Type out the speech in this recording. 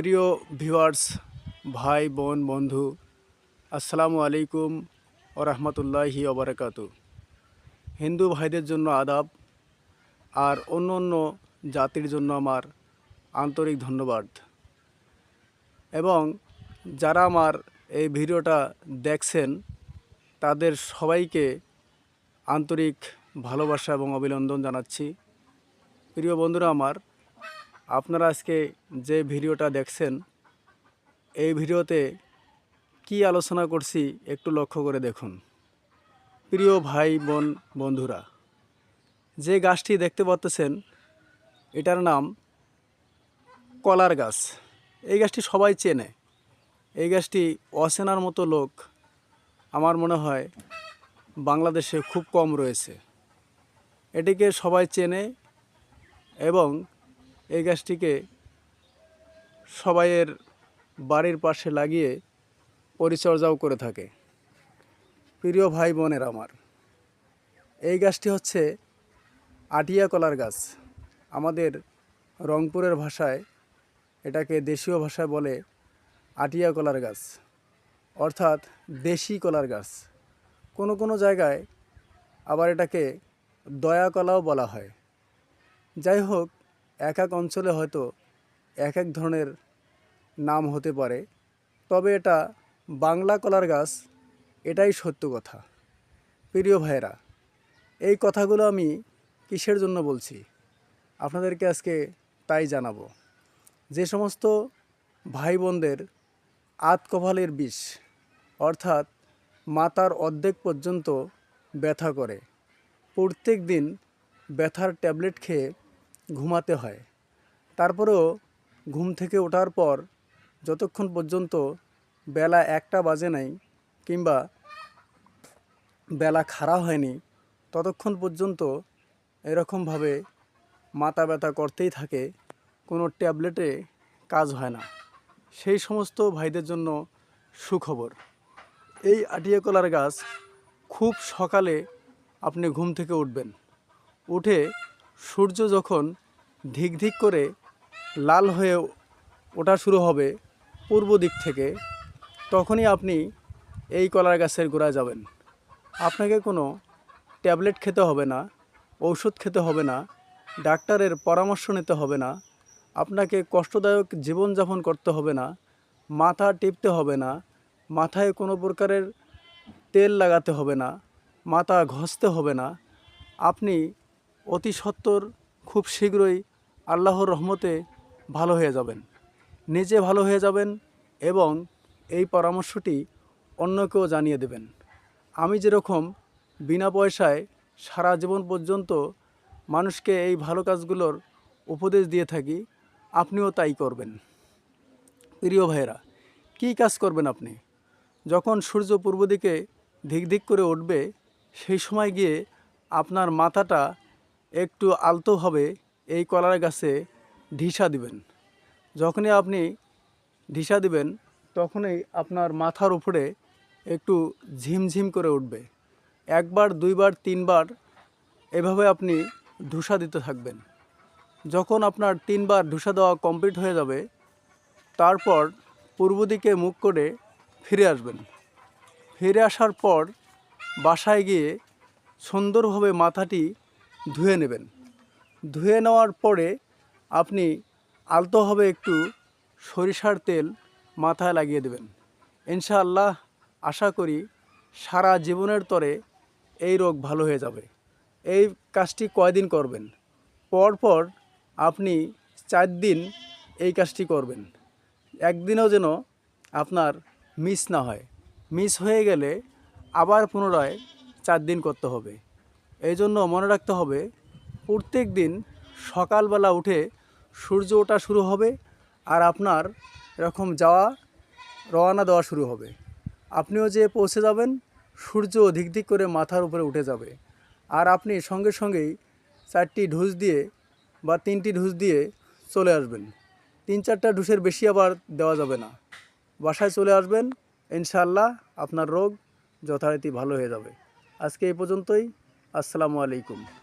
প্রিয় ভিউয়ার্স, ভাই, বোন, বন্ধু, আসসালামু আলাইকুম ও রহমতুল্লাহি ওবরাকাতু হিন্দু ভাইদের জন্য আদাব আর অন্য অন্য জাতির জন্য আমার আন্তরিক ধন্যবাদ। এবং যারা আমার এই ভিডিওটা দেখছেন, তাদের সবাইকে আন্তরিক ভালোবাসা এবং অভিনন্দন জানাচ্ছি। প্রিয় বন্ধুরা আমার আপনারা আজকে যে ভিডিওটা দেখছেন, এই ভিডিওতে কি আলোচনা করছি একটু লক্ষ্য করে দেখুন। প্রিয় ভাই, বোন, বন্ধুরা, যে গাছটি দেখতে পাচ্ছেন, এটার নাম কলার গাছ। এই গাছটি সবাই চেনে। এই গাছটি অচেনার মতো লোক আমার মনে হয় বাংলাদেশে খুব কম রয়েছে। এটিকে সবাই চেনে এবং এই গাছটিকে সবাইয়ের বাড়ির পাশে লাগিয়ে পরিচর্যাও করে থাকে। প্রিয় ভাই বোনের আমার, এই গাছটি হচ্ছে আটিয়া কলার গাছ। আমাদের রংপুরের ভাষায় এটাকে দেশীয় ভাষায় বলে আটিয়া কলার গাছ, অর্থাৎ দেশি কলার গাছ। কোনো কোনো জায়গায় আবার এটাকে দয়া কলাও বলা হয়। যাই হোক এক এক অঞ্চলে হয়তো এক এক ধরনের নাম হতে পারে। তবে এটা বাংলা কলার গাছ, এটাই সত্য কথা। প্রিয় ভাইয়েরা, এই কথাগুলো আমি কিসের জন্য বলছি? আপনাদেরকে আজকে তাই জানাব। যে সমস্ত ভাই বোনদের আত কপালের বিষ, অর্থাৎ মাতার অর্ধেক পর্যন্ত ব্যথা করে, প্রত্যেক দিন ব্যথার ট্যাবলেট খেয়ে ঘুমাতে হয়। তারপরেও ঘুম থেকে ওঠার পর যতক্ষণ পর্যন্ত বেলা একটা বাজে নাই কিংবা বেলা খাড়া হয়নি, ততক্ষণ পর্যন্ত এরকমভাবে মাথা ব্যথা করতেই থাকে, কোনো ট্যাবলেটে কাজ হয় না। সেই সমস্ত ভাইদের জন্য সুখবর। এই আটিয়া কলার গাছ খুব সকালে আপনি ঘুম থেকে উঠবেন। উঠে সূর্য যখন ধিক ধিক করে লাল হয়ে ওঠা শুরু হবে পূর্ব দিক থেকে, তখনই আপনি এই কলার গাছের গোড়ায় যাবেন। আপনাকে কোনো ট্যাবলেট খেতে হবে না, ঔষধ খেতে হবে না, ডাক্তারের পরামর্শ নিতে হবে না, আপনাকে কষ্টদায়ক জীবনযাপন করতে হবে না, মাথা টিপতে হবে না, মাথায় কোনো প্রকারের তেল লাগাতে হবে না, মাথা ঘষতে হবে না, আপনি অতি সত্বর খুব শীঘ্রই আল্লাহর রহমতে ভালো হয়ে যাবেন। নিজে ভালো হয়ে যাবেন এবং এই পরামর্শটি অন্যকেও জানিয়ে দেবেন। আমি যেরকম বিনা পয়সায় সারা জীবন পর্যন্ত মানুষকে এই ভালো কাজগুলোর উপদেশ দিয়ে থাকি, আপনিও তাই করবেন। প্রিয় ভাইয়েরা, কী কাজ করবেন আপনি? যখন সূর্য পূর্ব দিকে ধিক ধিক করে উঠবে, সেই সময় গিয়ে আপনার মাথাটা একটু আলতোভাবে এই কলার গাছে ঢিসা দিবেন। যখনই আপনি ঢিসা দিবেন, তখনই আপনার মাথার উপরে একটু ঝিমঝিম করে উঠবে। একবার, দুইবার, তিনবার এভাবে আপনি ধুসা দিতে থাকবেন। যখন আপনার তিনবার ধুসা দেওয়া কমপ্লিট হয়ে যাবে, তারপর পূর্ব দিকে মুখ করে ফিরে আসবেন। ফিরে আসার পর বাসায় গিয়ে সুন্দরভাবে মাথাটি ধুয়ে নেবেন। ধুয়ে নেওয়ার পরে আপনি আলতোভাবে একটু সরিষার তেল মাথায় লাগিয়ে দেবেন। ইনশাআল্লাহ আশা করি সারা জীবনের তরে এই রোগ ভালো হয়ে যাবে। এই কাজটি কয়দিন করবেন? পরপর আপনি চার দিন এই কাজটি করবেন। একদিনও যেন আপনার মিস না হয়। মিস হয়ে গেলে আবার পুনরায় চার দিন করতে হবে। এই জন্য মনে রাখতে হবে প্রত্যেক দিন সকালবেলা উঠে সূর্য ওঠা শুরু হবে আর আপনার এরকম যাওয়া, রওনা দেওয়া শুরু হবে। আপনিও যে পৌঁছে যাবেন, সূর্য ধিক ধিক করে মাথার উপরে উঠে যাবে। আর আপনি সঙ্গে সঙ্গেই চারটি ঢুস দিয়ে বা তিনটি ঢুস দিয়ে চলে আসবেন। তিন চারটা ঢুসের বেশি আবার দেওয়া যাবে না। বাসায় চলে আসবেন, ইনশাআল্লাহ আপনার রোগ যথারীতি ভালো হয়ে যাবে। আজকে এই পর্যন্তই। আসসালামু আলাইকুম।